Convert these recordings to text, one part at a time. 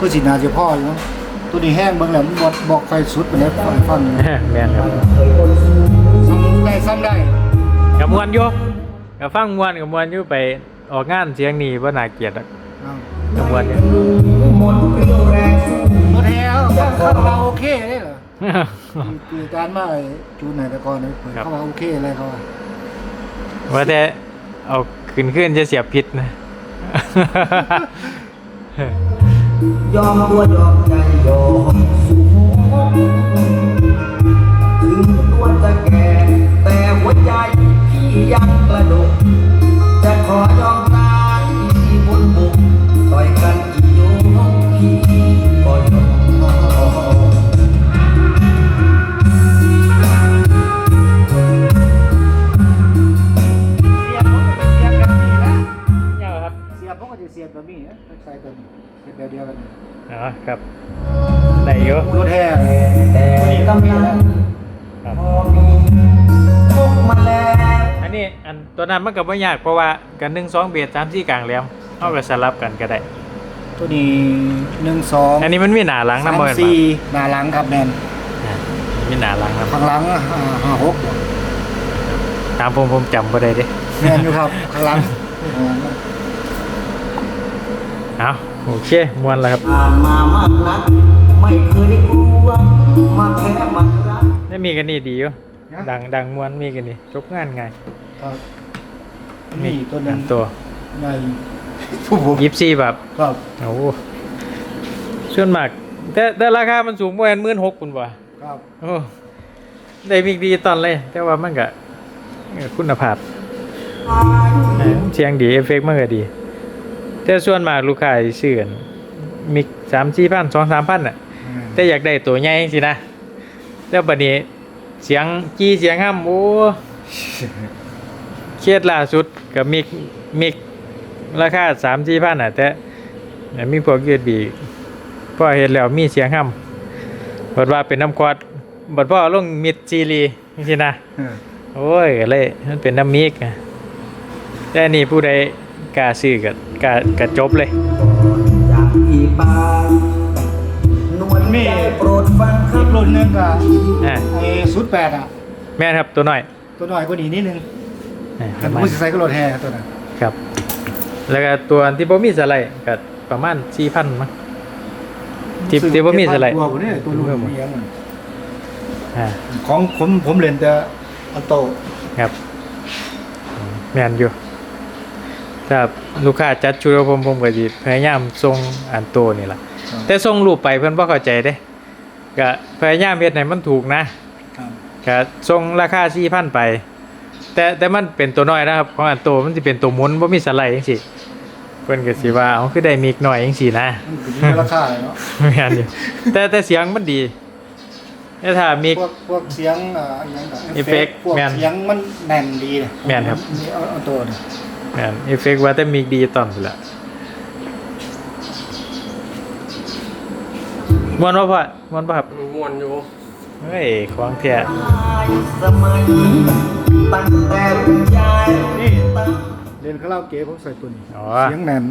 ก็สิน่าจะพ่ออยู่มั้งตัวนี้แห้งเบิ่งแล้วมันบ่บ่ค่อยสุดปานใดฟังฟังแม่นครับซ้ำได้ซ้ำได้กับมวนอยู่กับฟังมวนกับมวนอยู่ไปออกงานเสียงนี่บ่น่าเกลียดอะเอากับมวนอยู่รถแห่เขาเขาว่าโอเคได้เหรอคือการมาไอ้จูนไหนแต่ก่อนเนี่ยเปิดครับ เขาว่าโอเคอะไรเขาว่าว่าแต่เอาขึ้นขึ้นจะเสียบพิษนะ ยอมตัวยอมใจยอมสูงถึงตัวจะแก่แต่หัวใจพี่ยังกระดกจะขอยอม ครับได้อยู่รถแห่แต่กำลังครับพอมีพกมาแล้วอันนี้อันตัวนั้นมันก็บ่ยากเพราะว่ากัน1 2เบียดส3 4กลางแหลมเฮาก็สลับกันก็ได้ ตัวนี้หนึ่งสองอันนี้มันมีหนาหลังสานำมบ่แม่นบ่สี่หนาหลังครับแมนมีหนาหลังนำข้างหลังห้าหกตามผมผมจำบ่ได้เด้แมนอยู่ครับข้างหลังเอาโอเคมวนแล้วครับผ่านมามากนักไม่เคยได้กลัวมาแค่มารักได้มีกันนี่ดีอยู่ดังดังมวนมีกันนี่จบงานไงครับนี่ตัวหนึอังนตัวในผู้ผมยิบซี่แบบครับโอ้โหส่วนมากแต่แต่ราคามันสูงประมาณหมื่นหกคุณบ่ครับโอ้ได้มีดีตอนเลย แต่ว่ามันก็เอ่อคุณภาพเออเสียงดีเอฟเฟกต์มันก็ดี แต่ส่วนมากลูกค้าสิซื้อกันมิกสามสี่พันสองสามพันอะ แต่อยากได้ตัวใหญ่สินะแล้วบัดนี้เสียงจี้เสียงห้ำโอ้เครียดล่าสุดกับมิกมิกราคาสามสี่พันอะ แต่แต่มีพวกยืดบีพอเห็นแล้วมีเสียงห้ำบัดว่าเป็นน้ำควอดบัดพ่อลงมิดซีรีสินะเออโอ้ยก็เลยมันเป็นน้ำมิกอะแต่อันนี่ผู้ใด กล้าซื้อก็กล้ากล้าจบเลยจากพี่ไปนวลใจโปรดฟังอีกคำรุ่นหนึงก็อ่าไอ้สุดแปดอะ แม่นครับตัวน้อย ตัวน้อยกว่านี้นิดนึงอ่าปแต่ระมาณผู้สิใส่ก็รถแห่ตัวนั้นครับ แล้วก็ตัวที่บ่มีสไลด์ก็ประมาณ4,000มั้งที่ที่บ่มีสไลด์ตัวผมนี่ตัวรุ่นนี้ยังอ่าของผมผมเล่นแต่อัลโตครับอืมแม่นอยู่ ถ้าลูกค้าจัดชุดกับผมผมก็สิพยายามส่งอันโตนี่ล่ะ แต่ส่งรูปไปเพิ่นบ่เข้าใจเด้ก็พยายามเฮ็ดให้มันถูกนะครับก็ส่งราคา4,000ไป แต่แต่มันเป็นตัวน้อยนะครับของอันโตมันสิเป็นตัวหมุนบ่มีสไลด์จังซี่เพิ่นก็สิว่าเอาคือได้มีกน้อยจังซี่นะมันก็มีราคาเนาะแม่นอยู่แต่แต่เสียงมันดีแต่ถ้ามีพวกพวกเสียงอ่าอหยังก็เอฟเฟกต์พวกแม่นเสียงมันแน่นดีเลยแม่นครับมีเอาเอาโตเนี่ยแม่นเอฟเฟกต์ว่าแต่มีดีตอนพุ่นล่ะม่วนบ่พ่อม่วนบ่ครับม่วนอยู่เฮ้ยของแท้สมัยตั้งแต่รุ่นยายนี่เล่นคาราโอเกะผมใส่ตัวนี้อ๋อเสียงแน่น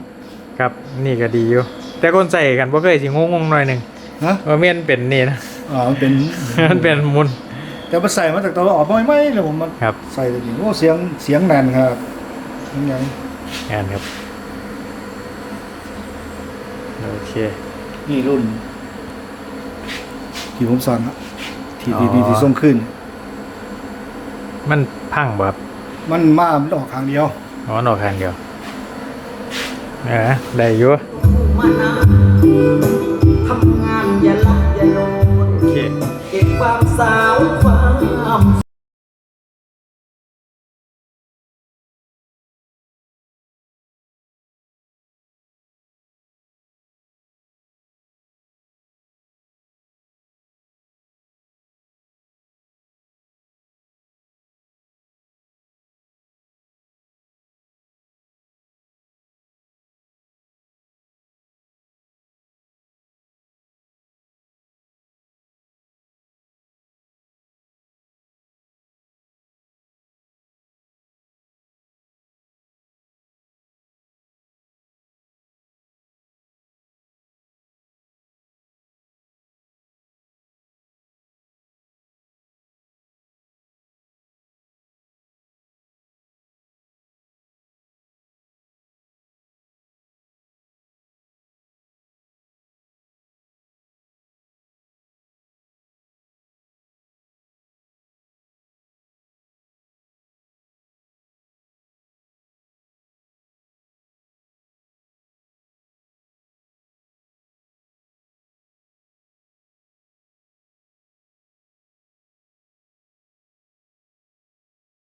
ครับนี่ก็ดีอยู่ แต่คนใส่กันบ่เคยสิงงๆหน่อยหนึงฮะว่าเมียนเป็นนี่นะอ๋อมันเป็นมันเป็นมุนแต่มันใส่มาจากตัวออกไม่ไม่เลยผมมันครับใส่ตัวนี้โอ้เสียงเสียงแน่นครับ ยังไงงานครับ โอเค นี่รุ่น ที่ผมสั่งอะที่อ๋อที่ที่ที่ส่งขึ้น มันพังบ่ครับมันมามันออกทางเดียว อ๋อนอกทางเดียวเออได้อยู่มานา